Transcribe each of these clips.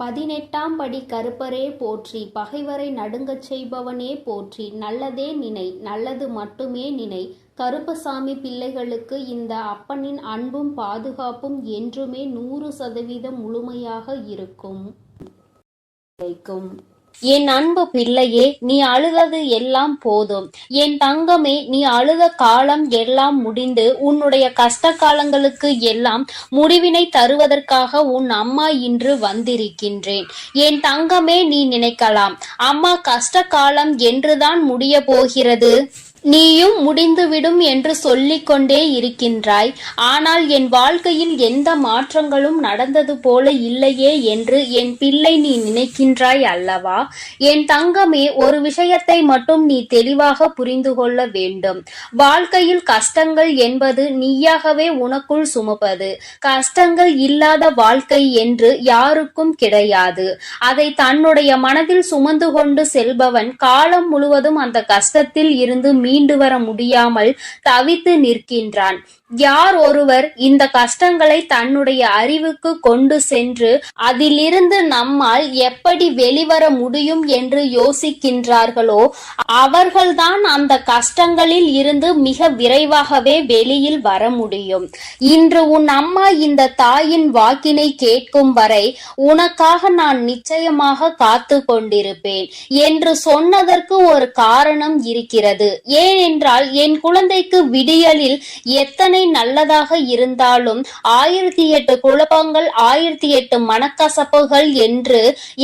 பதினெட்டாம் படி கருப்பரே போற்றி பகைவரை நடுங்கச் செய்பவனே போற்றி நல்லதே நினை நல்லது மட்டுமே நினை. கருப்பசாமி பிள்ளைகளுக்கு இந்த அப்பனின் அன்பும் பாதுகாப்பும் என்றுமே நூறு சதவீதம் முழுமையாக இருக்கும். கிடைக்கும் என் அன்பு பிள்ளையே நீ அழுதது எல்லாம் போதும். என் தங்கமே நீ அழுத காலம் எல்லாம் முடிந்து உன்னுடைய கஷ்ட காலங்களுக்கு எல்லாம் முடிவினை தருவதற்காக உன் அம்மா இன்று வந்திருக்கின்றேன். என் தங்கமே நீ நினைக்கலாம் அம்மா கஷ்ட காலம் என்றுதான் முடிய போகிறது? நீயும் முடிந்துவிடும் என்று சொல்லிக் கொண்டே இருக்கின்றாய். ஆனால் என் வாழ்க்கையில் எந்த மாற்றங்களும் நடந்தது போல இல்லையே என்று என் பிள்ளை நீ நினைக்கின்றாய் அல்லவா? என் தங்கமே ஒரு விஷயத்தை மட்டும் நீ தெளிவாக புரிந்து கொள்ள வேண்டும். வாழ்க்கையில் கஷ்டங்கள் என்பது நீயாகவே உனக்குள் சுமப்பது. கஷ்டங்கள் இல்லாத வாழ்க்கை என்று யாருக்கும் கிடையாது. அதை தன்னுடைய மனதில் சுமந்து கொண்டு செல்பவன் காலம் முழுவதும் அந்த கஷ்டத்தில் இருந்து மீண்டு வர முடியாமல் தவித்து நிற்கின்றான். யார் ஒருவர் இந்த கஷ்டங்களை தன்னுடைய அறிவுக்கு கொண்டு சென்று அதிலிருந்து நம்மால் எப்படி வெளிவர முடியும் என்று யோசிக்கின்றார்களோ அவர்கள்தான் அந்த கஷ்டங்களில் இருந்து மிக விரைவாகவே வெளியில் வர முடியும். இன்று உன் அம்மா இந்த தாயின் வாக்கினை கேட்கும் வரை உனக்காக நான் நிச்சயமாக காத்து கொண்டிருப்பேன் என்று சொன்னதற்கு ஒரு காரணம் இருக்கிறது. ஏனென்றால் என் குழந்தைக்கு விடியலில் எத்தனை நல்லதாக இருந்தாலும் ஆயிரத்தி எட்டு குழப்பங்கள் ஆயிரத்தி எட்டு மனக்கசப்புகள் என்று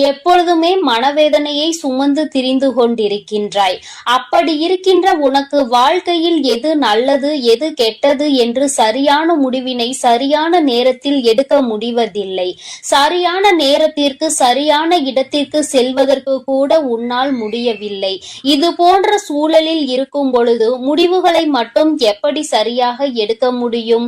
எப்பொழுதுமே மனவேதனையை சுமந்து திரிந்து கொண்டிருக்கின்றாய். அப்படி இருக்கின்ற உனக்கு வாழ்க்கையில் எது நல்லது எது கெட்டது என்று சரியான முடிவினை சரியான நேரத்தில் எடுக்க முடிவதில்லை. சரியான நேரத்திற்கு சரியான இடத்திற்கு செல்வதற்கு கூட உன்னால் முடியவில்லை. இது போன்ற சூழலில் இருக்கும் பொழுது முடிவுகளை மட்டும் எப்படி சரியாக எடுக்க முடியும்?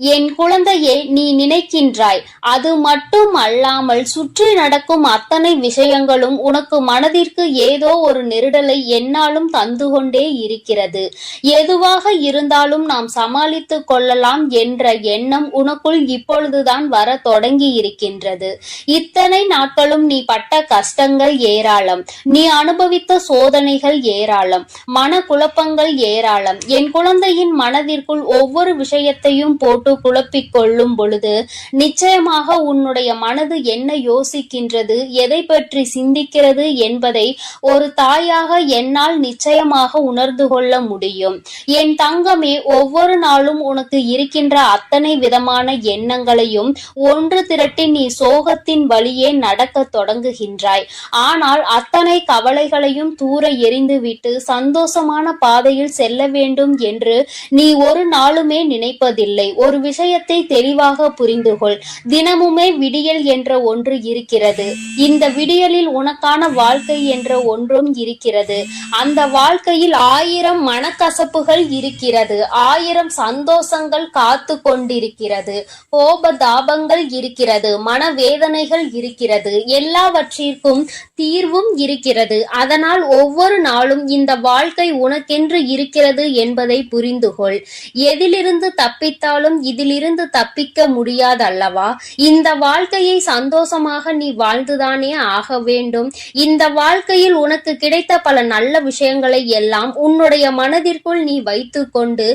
என் குழந்தையை நீ நினைக்கின்றாய். அது மட்டும் அல்லாமல் சுற்றி நடக்கும் அத்தனை விஷயங்களும் உனக்கு மனதிற்கு ஏதோ ஒரு நெருடலை என்னாலும் தந்து கொண்டே இருக்கிறது. எதுவாக இருந்தாலும் நாம் சமாளித்துக் கொள்ளலாம் என்ற எண்ணம் உனக்குள் இப்பொழுதுதான் வர தொடங்கி இருக்கின்றது இத்தனை நாட்களும் நீ பட்ட கஷ்டங்கள் ஏராளம். நீ அனுபவித்த சோதனைகள் ஏராளம். மன குழப்பங்கள் ஏராளம். என் குழந்தையின் மனதிற்குள் ஒவ்வொரு விஷயத்தையும் போட்டு போட்டு குழப்பிக் கொள்ளும் பொழுது நிச்சயமாக உன்னுடைய மனது என்ன யோசிக்கின்றது எதை பற்றி சிந்திக்கிறது என்பதை ஒரு தாயாக என்னால் நிச்சயமாக உணர்ந்து கொள்ள முடியும். என் தங்கமே ஒவ்வொரு நாளும் உனக்கு இருக்கின்ற அத்தனை விதமான எண்ணங்களையும் ஒன்று திரட்டி நீ சோகத்தின் வழியே நடக்க தொடங்குகின்றாய். ஆனால் அத்தனை கவலைகளையும் தூர எரிந்துவிட்டு சந்தோஷமான பாதையில் செல்ல வேண்டும் என்று நீ ஒரு நாளுமே நினைப்பதில்லை. ஒரு விஷயத்தை தெளிவாக புரிந்து கொள் தினமுமே விடியல் என்ற ஒன்று இருக்கிறது. இந்த விடியலில் உனக்கான வாழ்க்கை என்ற ஒன்றும் இருக்கிறது. அந்த வாழ்க்கையில் ஆயிரம் மனக்கசப்புகள் இருக்கிறது. ஆயிரம் சந்தோஷங்கள் காத்து கொண்டிருக்கிறது. கோப தாபங்கள் இருக்கிறது. மனவேதனைகள் இருக்கிறது. எல்லாவற்றிற்கும் தீர்வும் இருக்கிறது. அதனால் ஒவ்வொரு நாளும் இந்த வாழ்க்கை உனக்கென்று இருக்கிறது என்பதை புரிந்துகொள். எதிலிருந்து தப்பித்தாலும் இதிலிருந்து தப்பிக்க முடியாதல்லவா? இந்த வாழ்க்கையை சந்தோஷமாக நீ வாழ்ந்துதானே ஆக வேண்டும். இந்த வாழ்க்கையில் உனக்கு கிடைத்த பல நல்ல விஷயங்களை எல்லாம் உன்னுடைய மனதிற்குள் நீ வைத்துக்கொண்டு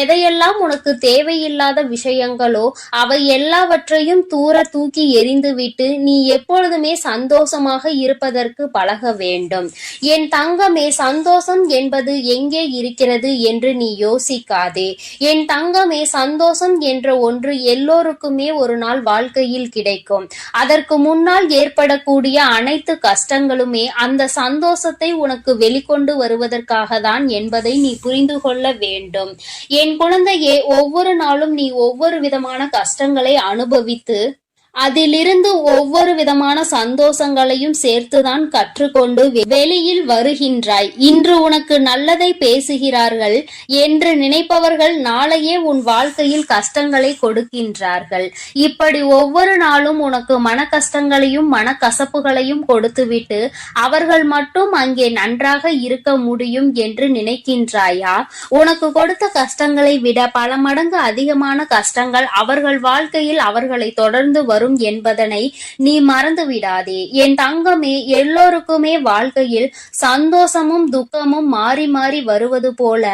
எதையெல்லாம் உனக்கு தேவையில்லாத விஷயங்களோ அவை எல்லாவற்றையும் தூர தூக்கி எறிந்துவிட்டு நீ எப்பொழுதுமே சந்தோஷமாக இருப்பதற்கு பழக வேண்டும். என் தங்கமே சந்தோஷம் என்பது எங்கே இருக்கிறது என்று நீ யோசிக்காதே. என் தங்கமே சந்தோஷம் என்ற ஒன்று எல்லோருக்குமே ஒரு நாள் வாழ்க்கையில் கிடைக்கும். அதற்கு முன்னால் ஏற்படக்கூடிய அனைத்து கஷ்டங்களுமே அந்த சந்தோஷத்தை உனக்கு வெளிக்கொண்டு வருவதற்காக தான் என்பதை நீ புரிந்து கொள்ள வேண்டும். என் குழந்தையே ஒவ்வொரு நாளும் நீ ஒவ்வொரு விதமான கஷ்டங்களை அனுபவித்து அதிலிருந்து ஒவ்வொரு விதமான சந்தோஷங்களையும் சேர்த்துதான் கற்றுக்கொண்டு வெளியில் வருகின்றாய். இன்று உனக்கு நல்லதை பேசுகிறார்கள் என்று நினைப்பவர்கள் நாளையே உன் வாழ்க்கையில் கஷ்டங்களை கொடுக்கின்றார்கள். இப்படி ஒவ்வொரு நாளும் உனக்கு மன கஷ்டங்களையும் மன கசப்புகளையும் கொடுத்துவிட்டு அவர்கள் மட்டும் அங்கே நன்றாக இருக்க முடியும் என்று நினைக்கின்றாயா? உனக்கு கொடுத்த கஷ்டங்களை விட பல மடங்கு அதிகமான கஷ்டங்கள் அவர்கள் வாழ்க்கையில் அவர்களை தொடர்ந்து வரும் வரும் என்பதனை நீ மறந்து விடாதே என் தங்கமே எல்லோருக்குமே வாழ்க்கையில் சந்தோஷமும் துக்கமும் மாறி மாறி வருவது போல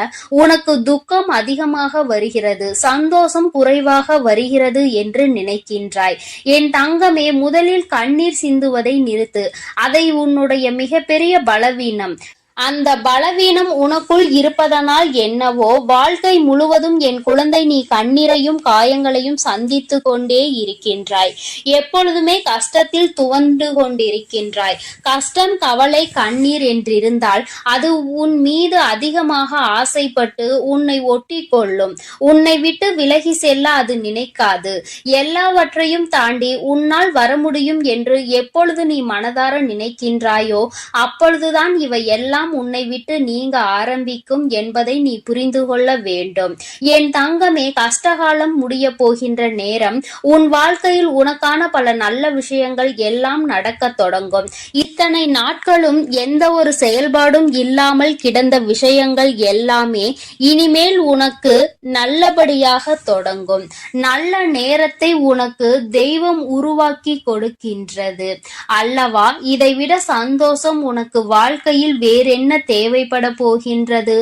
உனக்கு துக்கம் அதிகமாக வருகிறது சந்தோஷம் குறைவாக வருகிறது என்று நினைக்கின்றாய். என் தங்கமே முதலில் கண்ணீர் சிந்துவதை நிறுத்து. அதை உன்னுடைய மிகப்பெரிய பலவீனம் அந்த பலவீனம் உனக்குள் இருப்பதனால் என்னவோ வாழ்க்கை முழுவதும் என் குழந்தை நீ கண்ணீரையும் காயங்களையும் சந்தித்து கொண்டே இருக்கின்றாய். எப்பொழுதுமே கஷ்டத்தில் துவண்டு கொண்டிருக்கின்றாய். கஷ்டம் கவலை கண்ணீர் என்றிருந்தால் அது உன் மீது அதிகமாக ஆசைப்பட்டு உன்னை ஒட்டி கொள்ளும் உன்னை விட்டு விலகி செல்ல அது நினைக்காது. எல்லாவற்றையும் தாண்டி உன்னால் வர முடியும் என்று எப்பொழுது நீ மனதார நினைக்கின்றாயோ அப்பொழுதுதான் இவை எல்லாம் உன்னை விட்டு நீங்க ஆரம்பிக்கும் என்பதை நீ புரிந்து கொள்ள வேண்டும். என் தங்கமே கஷ்டகாலம் முடிய போகின்ற நேரம் உன் வாழ்க்கையில் உனக்கான பல நல்ல விஷயங்கள் எல்லாம் நடக்க தொடங்கும். இத்தனை நாட்களும் எந்த ஒரு செயல்பாடும் இல்லாமல் கிடந்த விஷயங்கள் எல்லாமே இனிமேல் உனக்கு நல்லபடியாக தொடங்கும். நல்ல நேரத்தை உனக்கு தெய்வம் உருவாக்கி கொடுக்கின்றது. அல்லவா இதைவிட சந்தோஷம் உனக்கு வாழ்க்கையில் என்ன தேவைப்பட போகின்றது?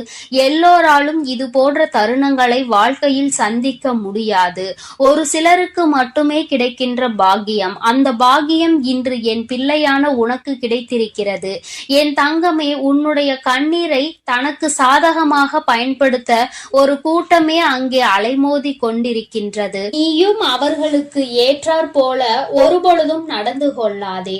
எல்லோராலும் இது போன்ற தருணங்களை வாழ்க்கையில் சந்திக்க முடியாது. ஒரு சிலருக்கு மட்டுமே கிடைக்கின்ற பாக்கியம். அந்த பாக்கியம் இன்று என் பிள்ளையான உனக்கு கிடைத்திருக்கிறது. என் தங்கமே உன்னுடைய கண்ணீரை தனக்கு சாதகமாக பயன்படுத்த ஒரு கூட்டமே அங்கே அலைமோதி கொண்டிருக்கின்றது. நீயும் அவர்களுக்கு ஏற்றாற் போல ஒருபொழுதும் நடந்து கொள்ளாதே.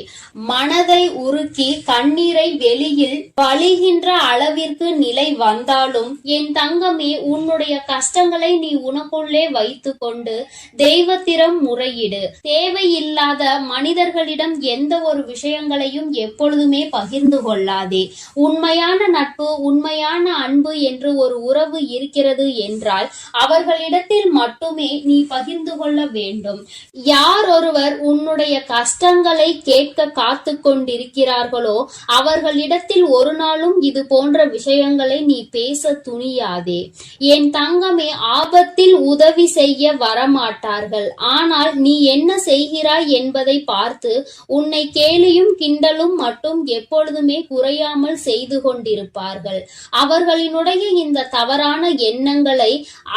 மனதை உருக்கி கண்ணீரை வெளியில் வழிகின்ற அளவிற்கு நிலை வந்தாலும் என் தங்கமே உன்னுடைய கஷ்டங்களை நீ உனக்குள்ளே வைத்து கொண்டு தெய்வத்திடம் முறையிடு. தேவையில்லாத மனிதர்களிடம் எந்த ஒரு விஷயங்களையும் எப்பொழுதுமே பகிர்ந்து கொள்ளாதே. உண்மையான நட்பு உண்மையான அன்பு என்று ஒரு உறவு இருக்கிறது என்றால் அவர்களிடத்தில் மட்டுமே நீ பகிர்ந்து கொள்ள வேண்டும். யார் ஒருவர் உன்னுடைய கஷ்டங்களை கேட்க காத்து கொண்டிருக்கிறார்களோ அவர்களிடத்தில் ஒரு நாள் என்றாலும் இது போன்ற விஷயங்களை நீ பேச துணியாதே. என் தங்கமே ஆபத்தில் உதவி செய்ய வரமாட்டார்கள். ஆனால் நீ என்ன செய்கிறாய் என்பதை பார்த்து உன்னை கேலியும் கிண்டலும் மட்டும் எப்பொழுதுமே குறையாமல் செய்து கொண்டிருப்பார்கள். அவர்களினுடைய இந்த தவறான எண்ணங்களை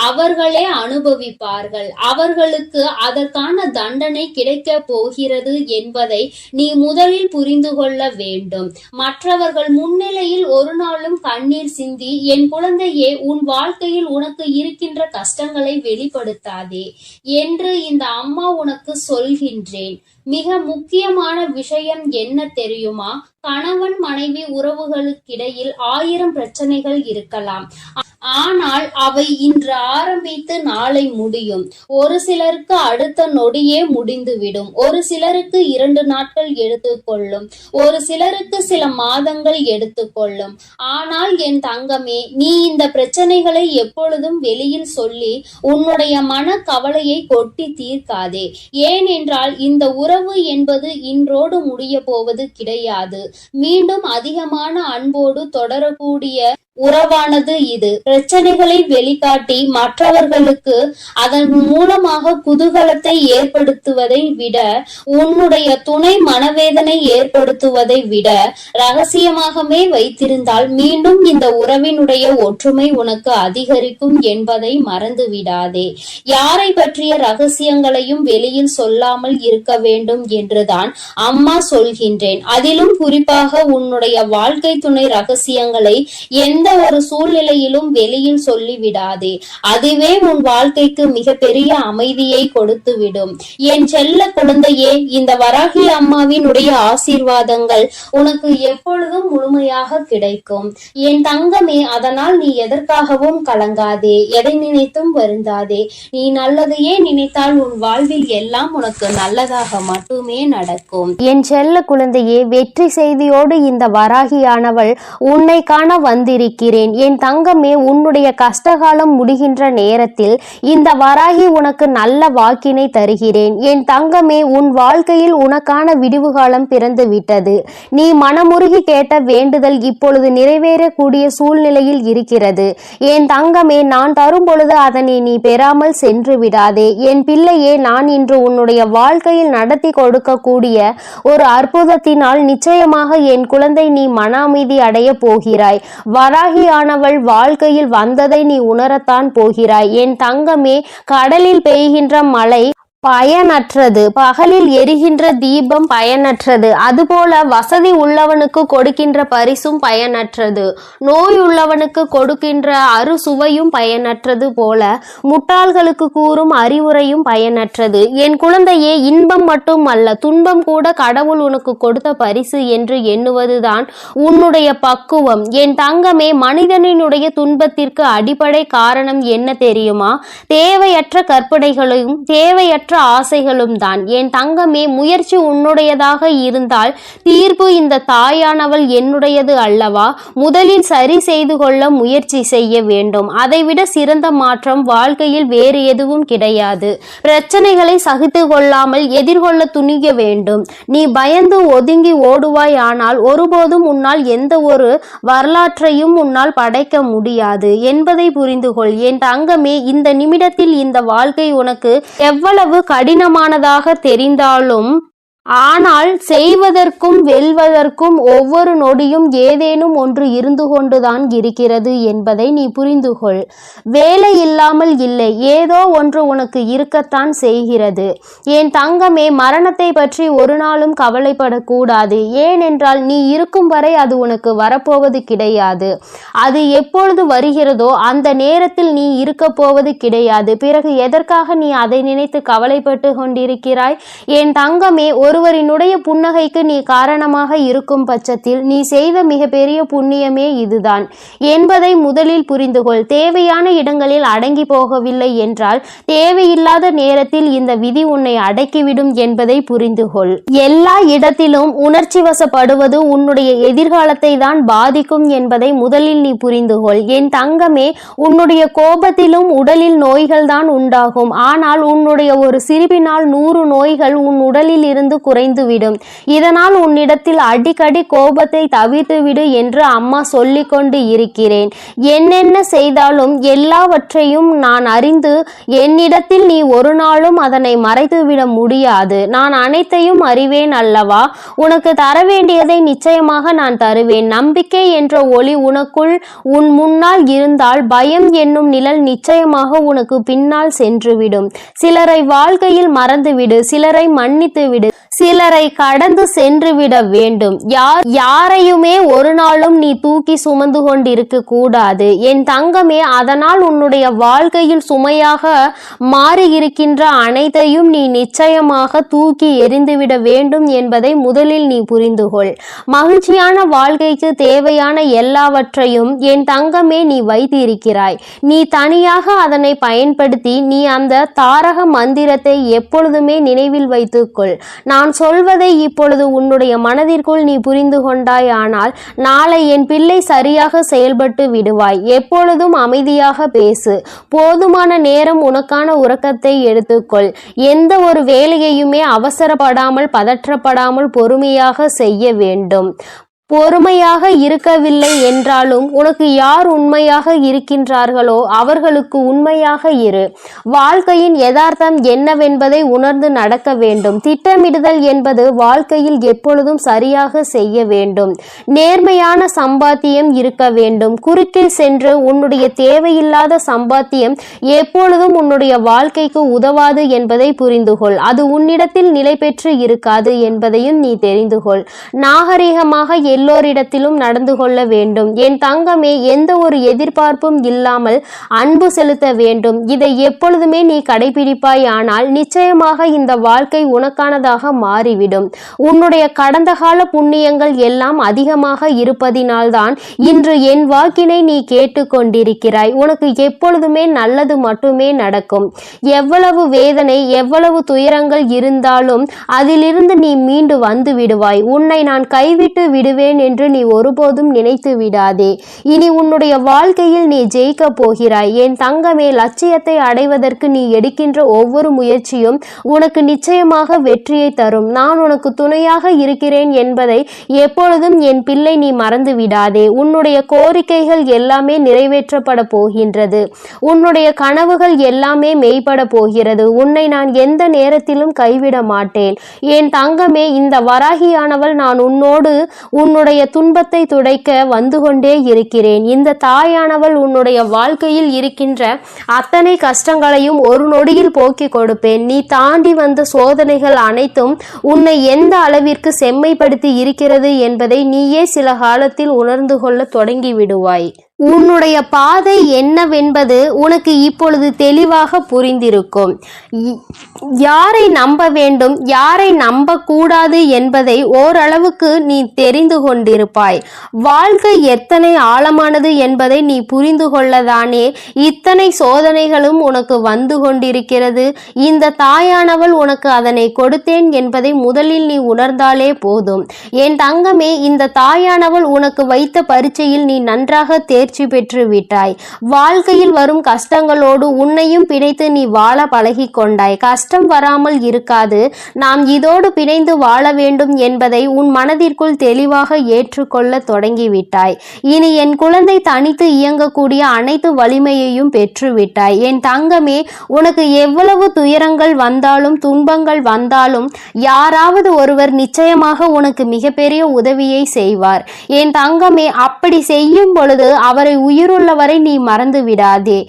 அவர்களே அனுபவிப்பார்கள். அவர்களுக்கு அதற்கான தண்டனை கிடைக்க போகிறது என்பதை நீ முதலில் புரிந்து கொள்ள வேண்டும். மற்றவர்கள் முன்னிலையில் ஒரு நாளும் கண்ணீர் சிந்தி என் குழந்தையே உன் வாழ்க்கையில் உனக்கு இருக்கின்ற கஷ்டங்களை வெளிப்படுத்தாதே என்று இந்த அம்மா உனக்கு சொல்கின்றேன். மிக முக்கியமான விஷயம் என்ன தெரியுமா? கணவன் மனைவி உறவுகளுக்கிடையில் ஆயிரம் பிரச்சனைகள் இருக்கலாம். ஆனால் அவை இன்று ஆரம்பித்து நாளை முடியும். ஒரு சிலருக்கு அடுத்த நொடியே முடிந்துவிடும். ஒரு சிலருக்கு இரண்டு நாட்கள் எடுத்துக்கொள்ளும் ஒரு சிலருக்கு சில மாதங்கள் எடுத்துக்கொள்ளும் ஆனால் என் தங்கமே நீ இந்த பிரச்சனைகளை எப்பொழுதும் வெளியில் சொல்லி உன்னுடைய மன கவலையை கொட்டி தீர்க்காதே. ஏனென்றால் இந்த உறவு என்பது இன்றோடு முடிய போவது கிடையாது. மீண்டும் அதிகமான அன்போடு தொடரக்கூடிய உறவானது இது. பிரச்சனைகளை வெளிக்காட்டி மற்றவர்களுக்கு அதன் மூலமாக குதூகலத்தை ஏற்படுத்துவதை விட உன்னுடைய துணை மனவேதனை ஏற்படுத்துவதை விட ரகசியமாகவே வைத்திருந்தால் மீண்டும் இந்த உறவினுடைய ஒற்றுமை உனக்கு அதிகரிக்கும் என்பதை மறந்து விடாதே யாரை பற்றிய ரகசியங்களையும் வெளியில் சொல்லாமல் இருக்க வேண்டும் என்றுதான் அம்மா சொல்கின்றேன். அதிலும் குறிப்பாக உன்னுடைய வாழ்க்கை துணை ரகசியங்களை எந்த ஒரு சூழ்நிலையிலும் வெளியில் சொல்லிவிடாதே. அதுவே உன் வாழ்க்கைக்கு மிகப்பெரிய அமைதியை கொடுத்து விடும் என் செல்ல குழந்தையே இந்த வராகி அம்மாவினுடைய ஆசீர்வாதங்கள் உனக்கு எப்பொழுதும் முழுமையாக கிடைக்கும். என் தங்கமே அதனால் நீ எதற்காகவும் கலங்காதே எதை நினைத்தும் வருந்தாதே. நீ நல்லதையே நினைத்தால் உன் வாழ்வில் எல்லாம் உனக்கு நல்லதாக மட்டுமே நடக்கும். என் செல்ல குழந்தையே வெற்றி செய்தியோடு இந்த வராகியானவள் உன்னை காண வந்திருக்க இருக்கிறேன். என் தங்கமே உன்னுடைய கஷ்டகாலம் முடிகின்ற நேரத்தில் இந்த வராகி உனக்கு நல்ல வாக்கினை தருகிறேன். என் தங்கமே உன் வாழ்க்கையில் உனக்கான விடிவு காலம் பிறந்து விட்டது. நீ மனமுருகி கேட்ட வேண்டுதல் இப்பொழுது நிறைவேறக்கூடிய சூழ்நிலையில் இருக்கிறது. என் தங்கமே நான் தரும் பொழுது அதனை நீ பெறாமல் சென்று விடாதே. என் பிள்ளையே நான் இன்று உன்னுடைய வாழ்க்கையில் நடத்தி கொடுக்கக்கூடிய ஒரு அற்புதத்தினால் நிச்சயமாக என் குழந்தை நீ மன அமைதி அடைய போகிறாய். வர வராகியானவள் வாழ்க்கையில் வந்ததை நீ உணரத்தான் போகிறாய். என் தங்கமே கடலில் பெய்கின்ற மழை பயனற்றது. பகலில் எரிகின்ற தீபம் பயனற்றது. அதுபோல வசதி உள்ளவனுக்கு கொடுக்கின்ற பரிசும் பயனற்றது. நோய் உள்ளவனுக்கு கொடுக்கின்ற அறுசுவையும் பயனற்றது போல முட்டாள்களுக்கு கூறும் அறிவுரையும் பயனற்றது. என் குழந்தையே இன்பம் மட்டும் அல்ல துன்பம் கூட கடவுள் உனக்கு கொடுத்த பரிசு என்று எண்ணுவதுதான் உன்னுடைய பக்குவம். என் தங்கமே மனிதனினுடைய துன்பத்திற்கு அடிப்படை காரணம் என்ன தெரியுமா? தேவையற்ற கற்பனைகளையும் தேவையற்ற ஆசைகளும் தான். என் தங்கமே முயற்சி உன்னுடையதாக இருந்தால் தீர்ப்பு இந்த தாயானவள் என்னுடையது அல்லவா? முதலில் சரி செய்து கொள்ள முயற்சி செய்ய வேண்டும். அதைவிட சிறந்த மாற்றம் வாழ்க்கையில் வேறு எதுவும் கிடையாது. பிரச்சனைகளை சகித்து கொள்ளாமல் எதிர்கொள்ள துணிய வேண்டும். நீ பயந்து ஒதுங்கி ஓடுவாய் ஆனால் ஒருபோதும் உன்னால் எந்த ஒரு வரலாற்றையும் உன்னால் படைக்க முடியாது என்பதை புரிந்து கொள் என் தங்கமே இந்த நிமிடத்தில் இந்த வாழ்க்கை உனக்கு எவ்வளவு கடினமானதாக தெரிந்தாலும் ஆனால் செய்வதற்கும் வெல்வதற்கும் ஒவ்வொரு நொடியும் ஏதேனும் ஒன்று இருந்து கொண்டுதான் இருக்கிறது என்பதை நீ புரிந்து கொள் வேலை இல்லாமல் இல்லை. ஏதோ ஒன்று உனக்கு இருக்கத்தான் செய்கிறது. என் தங்கமே மரணத்தை பற்றி ஒரு நாளும் கவலைப்படக்கூடாது. ஏனென்றால் நீ இருக்கும் வரை அது உனக்கு வரப்போவது கிடையாது. அது எப்பொழுது வருகிறதோ அந்த நேரத்தில் நீ இருக்க போவது கிடையாது. பிறகு எதற்காக நீ அதை நினைத்து கவலைப்பட்டு கொண்டிருக்கிறாய்? என் தங்கமே ஒரு ஒருவரினுடைய புன்னகைக்கு நீ காரணமாக இருக்கும் பட்சத்தில் நீ செய்த மிகப்பெரிய புண்ணியமே இதுதான். என்பதை முதலில் புரிந்துகொள். தேவையான இடங்களில் அடங்கி போகவில்லை என்றால் தேவையில்லாத நேரத்தில் இந்த விதி உன்னை அடக்கிவிடும் என்பதை புரிந்துகொள். எல்லா இடத்திலும் உணர்ச்சி வசப்படுவது உன்னுடைய எதிர்காலத்தை தான் பாதிக்கும் என்பதை முதலில் நீ புரிந்துகொள். என் தங்கமே உன்னுடைய கோபத்திலும் உடலில் நோய்கள் தான் உண்டாகும். ஆனால் உன்னுடைய ஒரு சிரிப்பினால் நூறு நோய்கள் உன் உடலில் இருந்து குறைந்துவிடும். இதனால் உன்னிடத்தில் அடிக்கடி கோபத்தை தவிர்த்துவிடு என்று அம்மா சொல்லிக் கொண்டு இருக்கிறேன். என்னென்ன செய்தாலும் எல்லாவற்றையும் நான் அறிந்து என்னிடத்தில் நீ ஒரு நாளும் அதனை மறைத்துவிட முடியாது. நான் அனைத்தையும் அறிவேன் அல்லவா? உனக்கு தர வேண்டியதை நிச்சயமாக நான் தருவேன். நம்பிக்கை என்ற ஒளி உனக்குள் உன் முன்னால் இருந்தால் பயம் என்னும் நிழல் நிச்சயமாக உனக்கு பின்னால் சென்றுவிடும். சிலரை வாழ்க்கையில் மறந்துவிடு. சிலரை மன்னித்து விடு சிலரை கடந்து சென்று விட வேண்டும். யார் யாரையுமே ஒரு நாளும் நீ தூக்கி சுமந்து கொண்டிருக்க கூடாது. என் தங்கமே அதனால் உன்னுடைய வாழ்க்கையில் சுமையாக மாறி இருக்கின்ற அனைத்தையும் நீ நிச்சயமாக தூக்கி எரிந்துவிட வேண்டும் என்பதை முதலில் நீ புரிந்து கொள். மகிழ்ச்சியான வாழ்க்கைக்கு தேவையான எல்லாவற்றையும் என் தங்கமே நீ வைத்திருக்கிறாய். நீ தனியாக அதனை பயன்படுத்தி நீ அந்த தாரக மந்திரத்தை எப்பொழுதுமே நினைவில் வைத்துக்கொள் நான் நான் சொல்வதை இப்பொழுது உன்னுடைய மனதிற்குள் நீ புரிந்து கொண்டாய் ஆனால் நாளை என் பிள்ளை சரியாக செயல்பட்டு விடுவாய். எப்பொழுதும் அமைதியாக பேசு. போதுமான நேரம் உனக்கான உறக்கத்தை எடுத்துக்கொள். எந்த ஒரு வேலையையுமே அவசரப்படாமல் பதற்றப்படாமல் பொறுமையாக செய்ய வேண்டும். பொறுமையாக இருக்கவில்லை என்றாலும் உனக்கு யார் உண்மையாக இருக்கின்றார்களோ அவர்களுக்கு உண்மையாக இரு. வாழ்க்கையின் யதார்த்தம் என்னவென்பதை உணர்ந்து நடக்க வேண்டும். திட்டமிடுதல் என்பது வாழ்க்கையில் எப்பொழுதும் சரியாக செய்ய வேண்டும். நேர்மையான சம்பாத்தியம் இருக்க வேண்டும். குறுக்கில் சென்று உன்னுடைய தேவையில்லாத சம்பாத்தியம் எப்பொழுதும் உன்னுடைய வாழ்க்கைக்கு உதவாது என்பதை புரிந்துகொள். அது உன்னிடத்தில் நிலை பெற்று இருக்காது என்பதையும் நீ தெரிந்துகொள். நாகரிகமாக எல்லோரிடத்திலும் நடந்து கொள்ள வேண்டும். என் தங்கமே எந்த ஒரு எதிர்பார்ப்பும் இல்லாமல் அன்பு செலுத்த வேண்டும். இதை எப்பொழுதுமே நீ கடைபிடிப்பாய் ஆனால் நிச்சயமாக இந்த வாழ்க்கை உனக்கானதாக மாறிவிடும். உன்னுடைய கடந்த கால புண்ணியங்கள் எல்லாம் அதிகமாக இருப்பதினால்தான் இன்று என் வாக்கினை நீ கேட்டுக்கொண்டிருக்கிறாய். உனக்கு எப்பொழுதுமே நல்லது மட்டுமே நடக்கும். எவ்வளவு வேதனை எவ்வளவு துயரங்கள் இருந்தாலும் அதிலிருந்து நீ மீண்டு வந்து விடுவாய். உன்னை நான் கைவிட்டு விடுவேன் விட்டேன் என்று நீ ஒருபோதும் நினைத்து விடாதே. இனி உன்னுடைய வாழ்க்கையில் நீ ஜெயிக்க போகிறாய். என் தங்கமே லட்சியத்தை அடைவதற்கு நீ எடுக்கின்ற ஒவ்வொரு முயற்சியும் உனக்கு நிச்சயமாக வெற்றியை தரும். நான் உனக்கு துணையாக இருக்கிறேன் என்பதை எப்பொழுதும் என் பிள்ளை நீ மறந்து விடாதே. உன்னுடைய கோரிக்கைகள் எல்லாமே நிறைவேற்றப்பட போகின்றது. உன்னுடைய கனவுகள் எல்லாமே மெய்ப்பட போகிறது. உன்னை நான் எந்த நேரத்திலும் கைவிட மாட்டேன். என் தங்கமே இந்த வராகியானவள் நான் உன்னோடு உன்னுடைய உன்னுடைய துன்பத்தை துடைக்க வந்து கொண்டே இருக்கிறேன். இந்த தாயானவள் உன்னுடைய வாழ்க்கையில் இருக்கின்ற அத்தனை கஷ்டங்களையும் ஒரு நொடியில் போக்கி கொடுப்பேன். நீ தாண்டி வந்த சோதனைகள் அனைத்தும் உன்னை எந்த அளவிற்கு செம்மைப்படுத்தி இருக்கிறது என்பதை நீயே சில காலத்தில் உணர்ந்து கொள்ள தொடங்கி விடுவாய் உன்னுடைய பாதை என்னவென்பது உனக்கு இப்பொழுது தெளிவாக புரிந்திருக்கும். யாரை நம்ப வேண்டும் யாரை நம்பக்கூடாது என்பதை ஓரளவுக்கு நீ தெரிந்து கொண்டிருப்பாய். வாழ்க்கை எத்தனை ஆழமானது என்பதை நீ புரிந்து கொள்ளதானே. இத்தனை சோதனைகளும் உனக்கு வந்து கொண்டிருக்கிறது. இந்த தாயானவள் உனக்கு அதனை கொடுத்தேன் என்பதை முதலில் நீ உணர்ந்தாலே போதும். என் தங்கமே இந்த தாயானவள் உனக்கு வைத்த பரீட்சையில் நீ நன்றாக தேர்ச்சி பெற்று விட்டாய். வாழ்க்கையில் வரும் கஷ்டங்களோடு உன்னையும் பிணைத்து நீ வாழ பழகி கொண்டாய். கஷ்டம் வராமல் இருக்காது. நாம் இதோடு பிணைந்து வாழ வேண்டும் என்பதை உன் மனதிற்குள் தெளிவாக ஏற்றுக்கொள்ள தொடங்கிவிட்டாய். இனி என் குழந்தை தனித்து இயங்கக்கூடிய அனைத்து வலிமையையும் பெற்றுவிட்டாய். என் தங்கமே உனக்கு எவ்வளவு துயரங்கள் வந்தாலும் துன்பங்கள் வந்தாலும் யாராவது ஒருவர் நிச்சயமாக உனக்கு மிகப்பெரிய உதவியை செய்வார். என் தங்கமே அப்படி செய்யும் பொழுது அவர் உயிருள்ளவரை நீ மறந்து விடாதே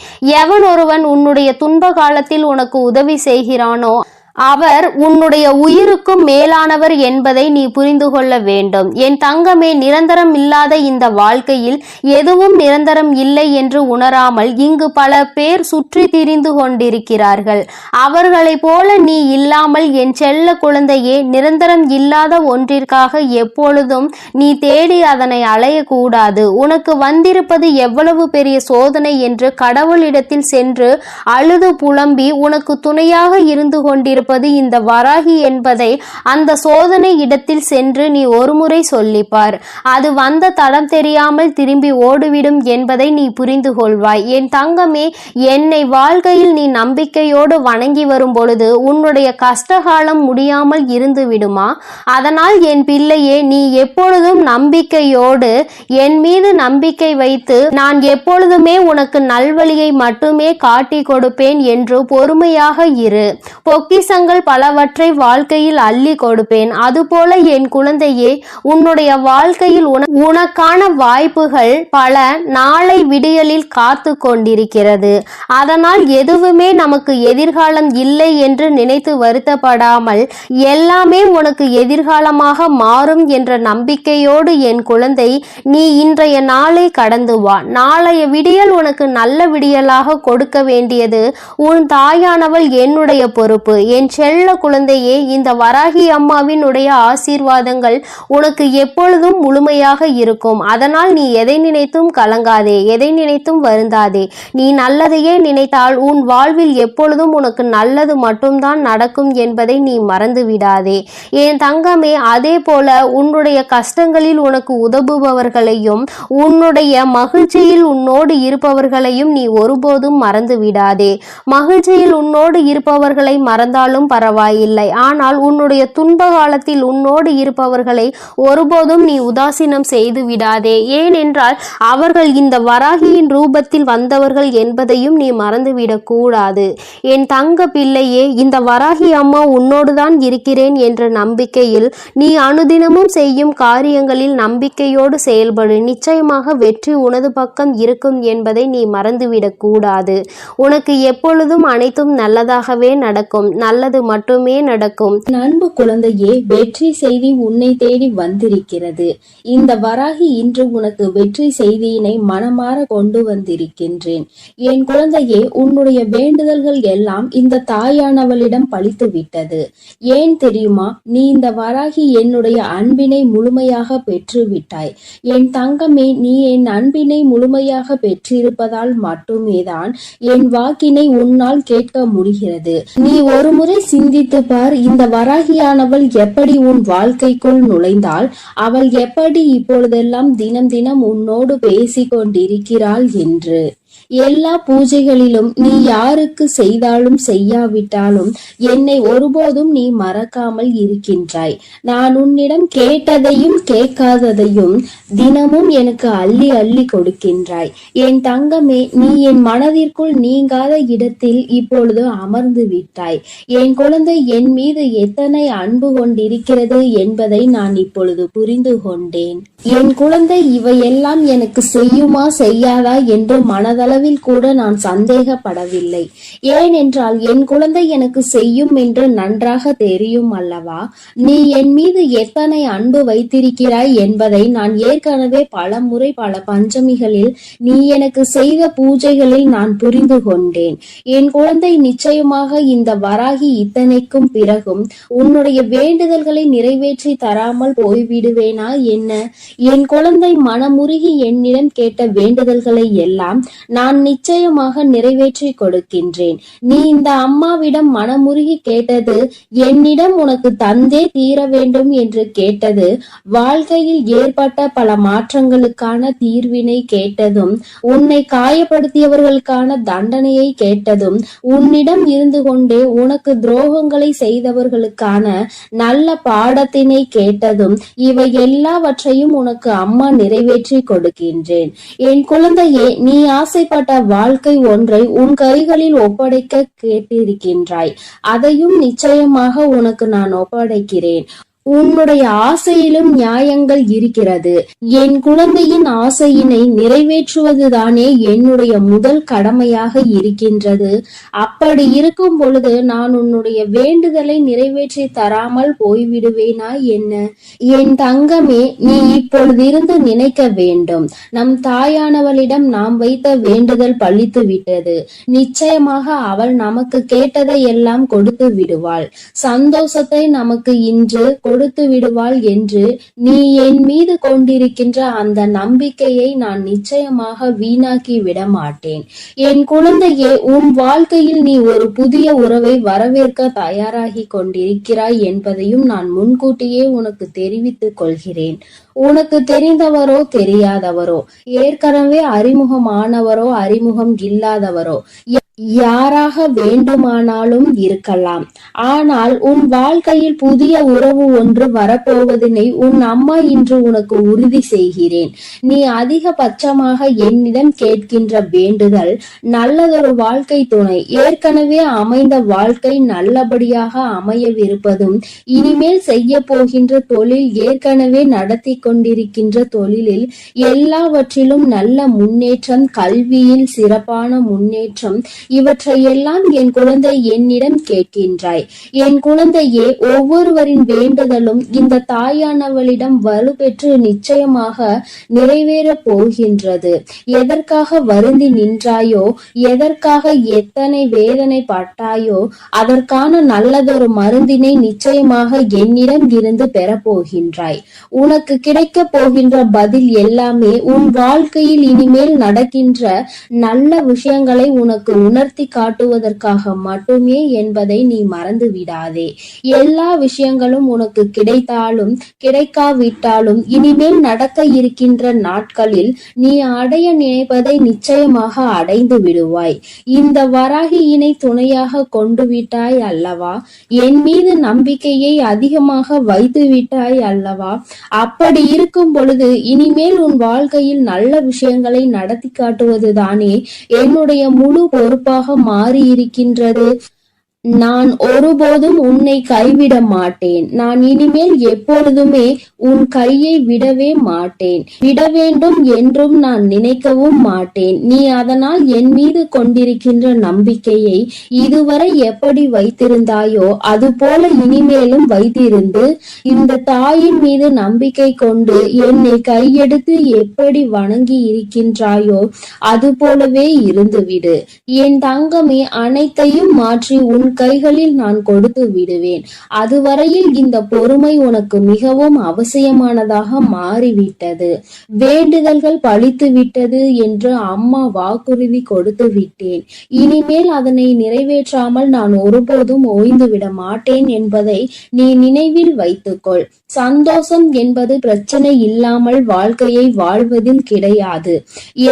எவன் ஒருவன் உன்னுடைய துன்ப காலத்தில் உனக்கு உதவி செய்கிறானோ அவர் உன்னுடைய உயிருக்கும் மேலானவர் என்பதை நீ புரிந்து கொள்ள வேண்டும். என் தங்கமே நிரந்தரம் இல்லாத இந்த வாழ்க்கையில் எதுவும் நிரந்தரம் இல்லை என்று உணராமல் இங்கு பல பேர் சுற்றி திரிந்து கொண்டிருக்கிறார்கள். அவர்களைப் போல நீ இல்லாமல் என் செல்ல குழந்தையே நிரந்தரம் இல்லாத ஒன்றிற்காக எப்பொழுதும் நீ தேடி அதனை அலையக்கூடாது. உனக்கு வந்திருப்பது எவ்வளவு பெரிய சோதனை என்று கடவுளிடத்தில் சென்று அழுது புலம்பி உனக்கு துணையாக இருந்து கொண்டிருப்பது இந்த வராகி என்பதை அந்த சோதனை இடத்தில் சென்று நீ ஒருமுறை சொல்லிப்பார். அது வந்த தடம் தெரியாமல் திரும்பி ஓடிவிடும் என்பதை நீ புரிந்து கொள்வாய். என் தங்கமே என்னை வாழ்க்கையில் நீ நம்பிக்கையோடு வணங்கி வரும் பொழுது உன்னுடைய கஷ்டகாலம் முடியாமல் இருந்து விடுமா அதனால் என் பிள்ளையே நீ எப்பொழுதும் நம்பிக்கையோடு என் மீது நம்பிக்கை வைத்து நான் எப்பொழுதுமே உனக்கு நல்வழியை மட்டுமே காட்டி கொடுப்பேன் என்று பொறுமையாக இரு. பொக்கிசங்கள் பலவற்றை வாழ்க்கையில் அள்ளி கொடுப்பேன். அதுபோல என் குழந்தையே உன்னுடைய வாழ்க்கையில் உனக்கான வாய்ப்புகள் பல நாளை விடியலில் காத்து கொண்டிருக்கிறது. அதனால் எதுவுமே நமக்கு எதிர்காலம் இல்லை என்று நினைத்து வருத்தப்படாமல் எல்லாமே உனக்கு எதிர்காலமாக மாறும் என்ற நம்பிக்கையோடு என் குழந்தை நீ இன்றைய நாளை கடந்து வா. நாளைய விடியல் உனக்கு நல்ல விடியலாக கொடுக்க வேண்டியது உன் தாயானவள் என்னுடைய பொறுப்பு. என் செல்ல குழந்தையே இந்த வராகி அம்மாவினுடைய ஆசீர்வாதங்கள் உனக்கு எப்பொழுதும் முழுமையாக இருக்கும். அதனால் நீ எதை நினைத்தும் கலங்காதே எதை நினைத்தும் வருந்தாதே. நீ நல்லதையே நினைத்தால் உன் வாழ்வில் எப்பொழுதும் உனக்கு நல்லது மட்டும்தான் நடக்கும் என்பதை நீ மறந்து விடாதே என் தங்கமே அதே போல உன்னுடைய கஷ்டங்களில் உனக்கு உதவுபவர்களையும் உன்னுடைய மகிழ்ச்சியில் உன்னோடு இருப்பவர்களையும் நீ ஒருபோதும் மறந்து விடாதே மகிழ்ச்சியில் உன்னோடு இருப்பவர்களை மறந்தால் இருந்தாலும் பரவாயில்லை. ஆனால் உன்னுடைய துன்ப காலத்தில் உன்னோடு இருப்பவர்களை ஒருபோதும் நீ உதாசீனம் செய்து விடாதே. ஏனென்றால் அவர்கள் இந்த வராகியின் ரூபத்தில் வந்தவர்கள் என்பதையும் நீ மறந்துவிடக்கூடாது என் தங்க பிள்ளையே இந்த வராகி அம்மா உன்னோடுதான் இருக்கிறேன் என்ற நம்பிக்கையில் நீ அனுதினமும் செய்யும் காரியங்களில் நம்பிக்கையோடு செயல்படு. நிச்சயமாக வெற்றி உனது பக்கம் இருக்கும் என்பதை நீ மறந்துவிடக்கூடாது உனக்கு எப்பொழுதும் அனைத்தும் நல்லதாகவே நடக்கும். நல்ல நல்லது மட்டுமே நடக்கும். என் அன்பு குழந்தையே வெற்றி செய்தி உன்னை தேடி வந்திருக்கிறது. இந்த வராகி இன்று உனக்கு வெற்றி செய்தியினை மனமாற கொண்டு வந்திருக்கின்றேன். என் குழந்தையே உன்னுடைய வேண்டுதல்கள் எல்லாம் இந்த தாயானவளிடம் பழித்து விட்டது. ஏன் தெரியுமா? நீ இந்த வராகி என்னுடைய அன்பினை முழுமையாக பெற்று விட்டாய் என் தங்கமே நீ என் அன்பினை முழுமையாக பெற்றிருப்பதால் மட்டுமேதான் என் வாக்கினை உன்னால் கேட்க முடிகிறது. நீ ஒருமுறை முறை சிந்தித்து பார் இந்த வராகியானவள் எப்படி உன் வாழ்க்கைக்குள் நுழைந்தாள்? அவள் எப்படி இப்பொழுதெல்லாம் தினம் தினம் உன்னோடு பேசிக் கொண்டிருக்கிறாள் என்று. எல்லா பூஜைகளிலும் நீ யாருக்கு செய்தாலும் செய்யாவிட்டாலும் என்னை ஒருபோதும் நீ மறக்காமல் இருக்கின்றாய். நான் உன்னிடம் கேட்டதையும் கேட்காததையும் தினமும் எனக்கு அள்ளி அள்ளி கொடுக்கின்றாய். என் தங்கமே நீ என் மனதிற்குள் நீங்காத இடத்தில் இப்பொழுது அமர்ந்து விட்டாய். என் குழந்தை என் மீது எத்தனை அன்பு கொண்டிருக்கிறது என்பதை நான் இப்பொழுது புரிந்து கொண்டேன். என் குழந்தை இவையெல்லாம் எனக்கு செய்யுமா செய்யாதா என்று மனதளவில் கூட நான் சந்தேகப்படவில்லை. ஏனென்றால் என் குழந்தை எனக்கு செய்யும் என்று நன்றாக தெரியும் அல்லவா? நீ என் மீது எத்தனை அன்பு வைத்திருக்கிறாய் என்பதை நான் ஏற்கனவே பல முறை பல பஞ்சமிகளில் நீ எனக்கு செய்த பூஜைகளில் நான் புரிந்து கொண்டேன். என் குழந்தை நிச்சயமாக இந்த வராகி இத்தனைக்கும் பிறகும் உன்னுடைய வேண்டுதல்களை நிறைவேற்றி தராமல் போய்விடுவேனா? என்ன? என் குழந்தை மனமுருகி என்னிடம் கேட்ட வேண்டுதல்களை எல்லாம் நான் நான் நிச்சயமாக நிறைவேற்றி கொடுக்கின்றேன். நீ இந்த அம்மாவிடம் மனமுருகி கேட்டது என்னிடம் உனக்கு தந்தே தீர வேண்டும் என்று கேட்டது வாழ்க்கையில் ஏற்பட்ட பல மாற்றங்களுக்கான தீர்வினை கேட்டதும் உன்னை காயப்படுத்தியவர்களுக்கான தண்டனையை கேட்டதும் உன்னிடம் இருந்து கொண்டே உனக்கு துரோகங்களை செய்தவர்களுக்கான நல்ல பாடத்தினை கேட்டதும் இவை எல்லாவற்றையும் உனக்கு அம்மா நிறைவேற்றி கொடுக்கின்றேன். என் குழந்தையே நீ ஆசைப்பட ஆசைப்பட்ட வாழ்க்கை ஒன்றை உன் கைகளில் ஒப்படைக்க கேட்டிருக்கின்றாய். அதையும் நிச்சயமாக உனக்கு நான் ஒப்படைக்கிறேன். உன்னுடைய ஆசையிலும் நியாயங்கள் இருக்கிறது. என் குழந்தையின் ஆசையினை நிறைவேற்றுவதுதானே என்னுடைய முதல் கடமையாக இருக்கின்றது. அப்படி இருக்கும் பொழுது நான் உன்னுடைய வேண்டுதலை நிறைவேற்றி தராமல் போய்விடுவேனா என்ன? என் தங்கமே நீ இப்பொழுதிருந்து நினைக்க வேண்டும். நம் தாயானவளிடம் நாம் வைத்த வேண்டுதல் பழித்து விட்டது. நிச்சயமாக அவள் நமக்கு கேட்டதை எல்லாம் கொடுத்து விடுவாள். சந்தோஷத்தை நமக்கு இன்று கொடுத்து விடுவாள் என்று நீ என் மீது கொண்டிருக்கின்ற அந்த நம்பிக்கையை நான் நிச்சயமாக வீணாக்கி விட மாட்டேன் என் குழந்தையே உன் வாழ்க்கையில் நீ ஒரு புதிய உறவை வரவேற்க தயாராகி கொண்டிருக்கிறாய் என்பதையும் நான் முன்கூட்டியே உனக்கு தெரிவித்துக் கொள்கிறேன். உனக்கு தெரிந்தவரோ தெரியாதவரோ ஏற்கனவே அறிமுகமானவரோ அறிமுகம் இல்லாதவரோ யாராக வேண்டுமானாலும் இருக்கலாம். ஆனால் உன் வாழ்க்கையில் புதிய உறவு ஒன்று வரப்போவதனை உன் அம்மா இன்று உனக்கு உறுதி செய்கிறேன். நீ அதிகபட்சமாக என்னிடம் கேட்கின்ற வேண்டுதல் நல்லதொரு வாழ்க்கை துணை. ஏற்கனவே அமைந்த வாழ்க்கை நல்லபடியாக அமையவிருப்பதும் இனிமேல் செய்ய போகின்ற தொழில் ஏற்கனவே நடத்தி கொண்டிருக்கின்ற தொழிலில் எல்லாவற்றிலும் நல்ல முன்னேற்றம் கல்வியில் சிறப்பான முன்னேற்றம் இவற்றையெல்லாம் என் குழந்தை என்னிடம் கேட்கின்றாய். என் குழந்தையே ஒவ்வொருவரின் வேண்டுதலும் இந்த தாயானவளிடம் வலுப்பெற்று நிச்சயமாக நிறைவேறப் போகின்றது. எதற்காக வருந்தி நின்றாயோ எதற்காக எத்தனை வேதனை பட்டாயோ அதற்கான நல்லதொரு மருந்தினை நிச்சயமாக என்னிடம் இருந்து பெறப்போகின்றாய் உனக்கு கிடைக்க போகின்ற பதில் எல்லாமே உன் வாழ்க்கையில் இனிமேல் நடக்கின்ற நல்ல விஷயங்களை உனக்கு உணர்த்தி காட்டுவதற்காக மட்டுமே என்பதை நீ மறந்து விடாதே எல்லா விஷயங்களும் உனக்கு கிடைத்தாலும் கிடைக்காவிட்டாலும் இனிமேல் நடக்க இருக்கின்ற நாட்களில் நீ அடைய நினைப்பதை நிச்சயமாக அடைந்து விடுவாய். இந்த வராகியினை துணையாக கொண்டு விட்டாய் அல்லவா? என் மீது நம்பிக்கையை அதிகமாக வைத்து விட்டாய் அல்லவா? அப்படி இருக்கும் பொழுது இனிமேல் உன் வாழ்க்கையில் நல்ல விஷயங்களை நடத்தி காட்டுவதுதானே என்னுடைய முழு பொறுப்பாக மாறி இருக்கின்றது நான் ஒருபோதும் உன்னை கைவிட மாட்டேன். நான் இனிமேல் எப்பொழுதுமே உன் கையை விடவே மாட்டேன். விட வேண்டும் என்றும் நான் நினைக்கவும் மாட்டேன். நீ அதனால் என் மீது கொண்டிருக்கின்ற நம்பிக்கையை இதுவரை எப்படி வைத்திருந்தாயோ அதுபோல இனிமேலும் வைத்திருந்து இந்த தாயின் மீது நம்பிக்கை கொண்டு என்னை கையெடுத்து எப்படி வணங்கி இருக்கின்றாயோ அதுபோலவே இருந்துவிடு. என் தங்கமே அனைத்தையும் மாற்றி உன் உன் கைகளில் நான் கொடுத்து விடுவேன். அதுவரையில் இந்த பொறுமை உனக்கு மிகவும் அவசியமானதாக மாறிவிட்டது. வேண்டுதல்கள் பழித்து விட்டது என்று அம்மா வாக்குறுதி கொடுத்து விட்டேன். இனிமேல் அதனை நிறைவேற்றாமல் நான் ஒருபோதும் ஓய்ந்து விட மாட்டேன் என்பதை நீ நினைவில் வைத்துக்கொள். சந்தோஷம் என்பது பிரச்சனை இல்லாமல் வாழ்க்கையை வாழ்வதில் கிடையாது.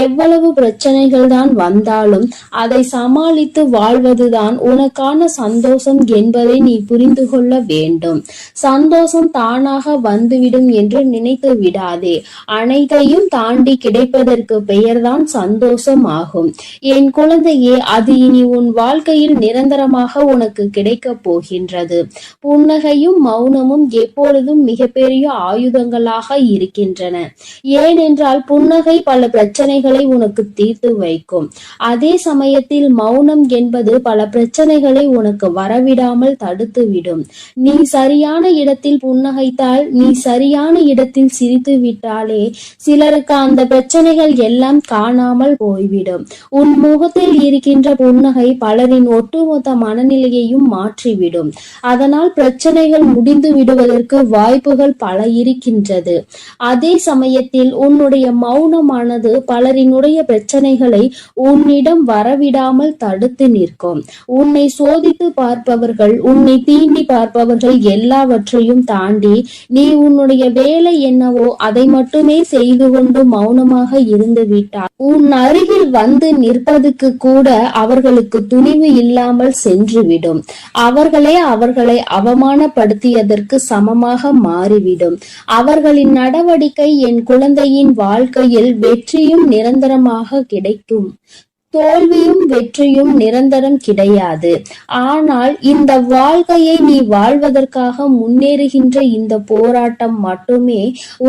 எவ்வளவு பிரச்சனைகள் தான் வந்தாலும் அதை சமாளித்து வாழ்வதுதான் உனக்கான சந்தோஷம் என்பதை நீ புரிந்து கொள்ள வேண்டும். சந்தோஷம் தானாக வந்துவிடும் என்று நினைத்து விடாதே. அனைத்தையும் தாண்டி கிடைப்பதற்கு பெயர்தான் சந்தோஷம் ஆகும் என் குழந்தையே அது இனி உன் வாழ்க்கையில் நிரந்தரமாக உனக்கு கிடைக்கப் போகின்றது. புன்னகையும் மௌனமும் எப்பொழுதும் மிகப்பெரிய ஆயுதங்களாக இருக்கின்றன. ஏனென்றால் புன்னகை பல பிரச்சனைகளை உனக்கு தீர்த்து வைக்கும். அதே சமயத்தில் மௌனம் என்பது பல பிரச்சனைகளை உனக்கு வரவிடாமல் தடுத்துவிடும் நீ சரியான இடத்தில் புன்னகைத்தால் நீ சரியான இடத்தில் சிரித்து விட்டாலே சிலருக்கு அந்த பிரச்சனைகள் எல்லாம் காணாமல் போய்விடும். உன் முகத்தில் இருக்கின்ற புன்னகை பலரின் ஒட்டுமொத்த மனநிலையையும் மாற்றிவிடும். அதனால் பிரச்சனைகள் முடிந்து விடுவதற்கு வாய்ப்புகள் பல இருக்கின்றது. அதே சமயத்தில் உன்னுடைய மௌனமானது பலரினுடைய பிரச்சனைகளை உன்னிடம் வரவிடாமல் தடுத்து நிற்கும். உன்னை சோதி சிந்தித்து பார்ப்பவர்கள் உன்னை தீண்டி பார்ப்பவர்கள் எல்லாவற்றையும் தாண்டி நீ உன்னுடைய வேலை என்னவோ அதை மட்டுமே செய்து கொண்டு மௌனமாக இருந்து விட்டார் உன் அருகில் வந்து நிற்பதுக்கு கூட அவர்களுக்கு துணிவு இல்லாமல் சென்றுவிடும். அவர்களே அவர்களை அவமானப்படுத்தியதற்கு சமமாக மாறிவிடும். அவர்களின் நடவடிக்கை என் குழந்தையின் வாழ்க்கையில் வெற்றியும் நிரந்தரமாக கிடைக்கும். தோல்வியும் வெற்றியும் நிரந்தரம் கிடையாது. ஆனால் இந்த வாழ்க்கையை நீ வாழ்வதற்காக முன்னேறுகின்ற இந்த போராட்டம் மட்டுமே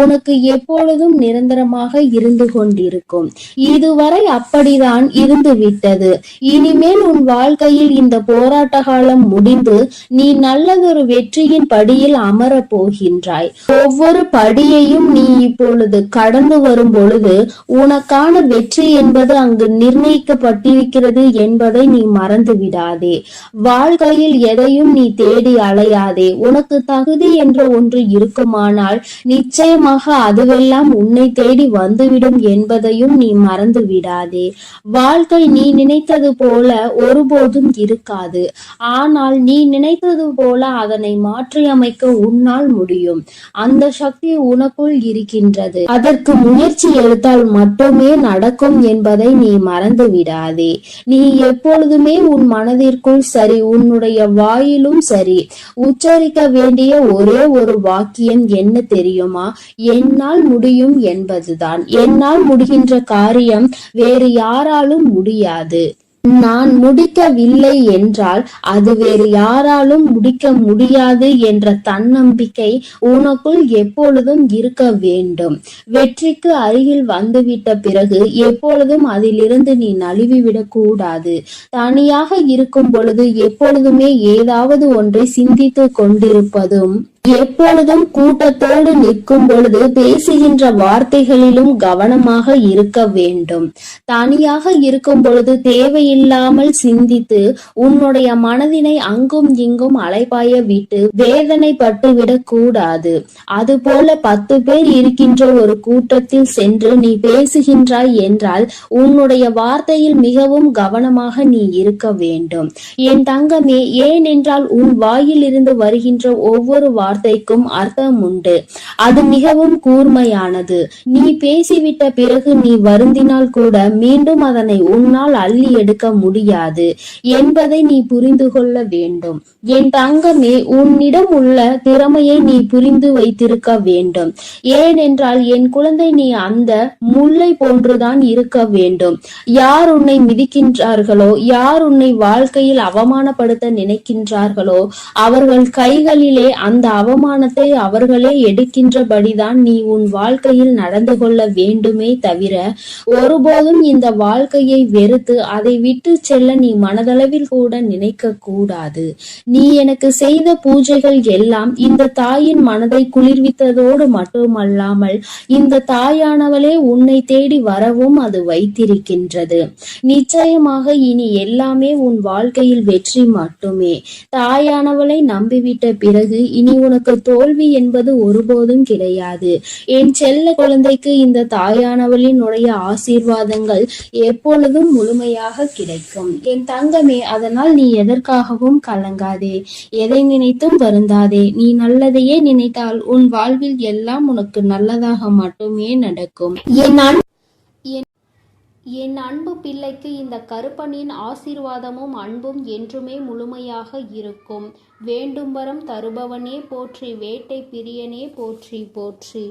உனக்கு எப்பொழுதும் நிரந்தரமாக இருந்து கொண்டிருக்கும். இதுவரை அப்படிதான் இருந்து விட்டது. இனிமேல் உன் வாழ்க்கையில் இந்த போராட்ட காலம் முடிந்து நீ நல்லதொரு வெற்றியின் படியில் அமரப் போகின்றாய் ஒவ்வொரு படியையும் நீ இப்பொழுது கடந்து வரும் பொழுது உனக்கான வெற்றி என்பது அங்கு நிர்ணயிக்க நிர்ணயிக்கப்பட்டிருக்கிறது என்பதை நீ மறந்து விடாதே வாழ்க்கையில் எதையும் நீ தேடி அலையாதே. உனக்கு தகுதி என்ற ஒன்று இருக்குமானால் நிச்சயமாக அதுவெல்லாம் உன்னை தேடி வந்துவிடும் என்பதையும் நீ மறந்து விடாதே வாழ்க்கை நீ நினைத்தது போல ஒருபோதும் இருக்காது. ஆனால் நீ நினைத்தது போல அதனை மாற்றியமைக்க உன்னால் முடியும். அந்த சக்தி உனக்குள் இருக்கின்றது. அதற்கு முயற்சி எடுத்தால் மட்டுமே நடக்கும் என்பதை நீ மறந்து விடாதே. நீ எப்பொழுதுமே உன் மனதிற்குள் சரி உன்னுடைய வாயிலும் சரி. உச்சரிக்க வேண்டிய ஒரே ஒரு வாக்கியம் என்ன தெரியுமா? என்னால் முடியும் என்பதுதான். என்னால் முடிகின்ற காரியம் வேறு யாராலும் முடியாது. நான் முடிக்கவில்லை என்றால் அது வேறு யாராலும் முடிக்க முடியாது என்ற தன்னம்பிக்கை உனக்குள் எப்பொழுதும் இருக்க வேண்டும். வெற்றிக்கு அருகில் வந்துவிட்ட பிறகு எப்பொழுதும் அதிலிருந்து நீ நழுவிவிடக் கூடாது. தனியாக இருக்கும் பொழுது எப்பொழுதுமே ஏதாவது ஒன்றை சிந்தித்து கொண்டிருப்பதும் எப்பொழுதும் கூட்டத்தோடு நிற்கும் பொழுது பேசுகின்ற வார்த்தைகளிலும் கவனமாக இருக்க வேண்டும். தனியாக இருக்கும் பொழுது தேவையில்லாமல் சிந்தித்து உன்னுடைய மனதினை அங்கும் இங்கும் அலைபாய விட்டு வேதனைப்பட்டு பட்டுவிடக் கூடாது. அதுபோல பத்து பேர் இருக்கின்ற ஒரு கூட்டத்தில் சென்று நீ பேசுகின்றாய் என்றால் உன்னுடைய வார்த்தையில் மிகவும் கவனமாக நீ இருக்க வேண்டும். என் தங்கமே ஏனென்றால் உன் வாயில் இருந்து வருகின்ற ஒவ்வொரு வார்த்தை வார்த்தைக்கும் அர்த்தம் உண்டு அது மிகவும் கூர்மையானது. நீ பேசிவிட்ட பிறகு நீ வருந்தினால் கூட மீண்டும் அதனை உன்னால் அள்ளி எடுக்க முடியாது என்பதை நீ புரிந்து கொள்ள வேண்டும். என் தங்கமே உன்னிடம் உள்ள திறமையை நீ புரிந்து வைத்திருக்க வேண்டும். ஏனென்றால் என் குழந்தை நீ அந்த முல்லை போன்றுதான் இருக்க வேண்டும். யார் உன்னை மிதிக்கின்றார்களோ யார் உன்னை வாழ்க்கையில் அவமானப்படுத்த நினைக்கின்றார்களோ அவர்கள் கைகளிலே அந்த அவமானத்தை அவர்களே எடுக்கின்றபடிதான் நீ உன் வாழ்க்கையில் நடந்து கொள்ள வேண்டுமே தவிர ஒருபோதும் இந்த வாழ்க்கையை வெறுத்து அதை விட்டு செல்ல நீ மனதளவில் கூட நினைக்க கூடாது. நீ எனக்கு செய்த பூஜைகள் எல்லாம் இந்த தாயின் மனதை குளிர்வித்ததோடு மட்டுமல்லாமல் இந்த தாயானவளே உன்னை தேடி வரவும் அது வைத்திருக்கின்றது. நிச்சயமாக இனி எல்லாமே உன் வாழ்க்கையில் வெற்றி மட்டுமே. தாயானவளை நம்பிவிட்ட பிறகு இனி உனக்கு தோல்வி என்பது ஒருபோதும் கிடையாது. என் செல்ல குழந்தைக்கு இந்த தாயானவளினுடைய ஆசீர்வாதங்கள் எப்பொழுதும் முழுமையாக கிடைக்கும். என் தங்கமே அதனால் நீ எதற்காகவும் கலங்காதே. எதை நினைத்தும் வருந்தாதே. நீ நல்லதையே நினைத்தால் உன் வாழ்வில் எல்லாம் உனக்கு நல்லதாக மட்டுமே நடக்கும். என் அன்- என் அன்பு பிள்ளைக்கு இந்த கருப்பனின் ஆசீர்வாதமும் அன்பும் என்றுமே முழுமையாக இருக்கும். வேண்டும் வரம் தருபவனே போற்றி வேட்டை பிரியனே போற்றி போற்றி.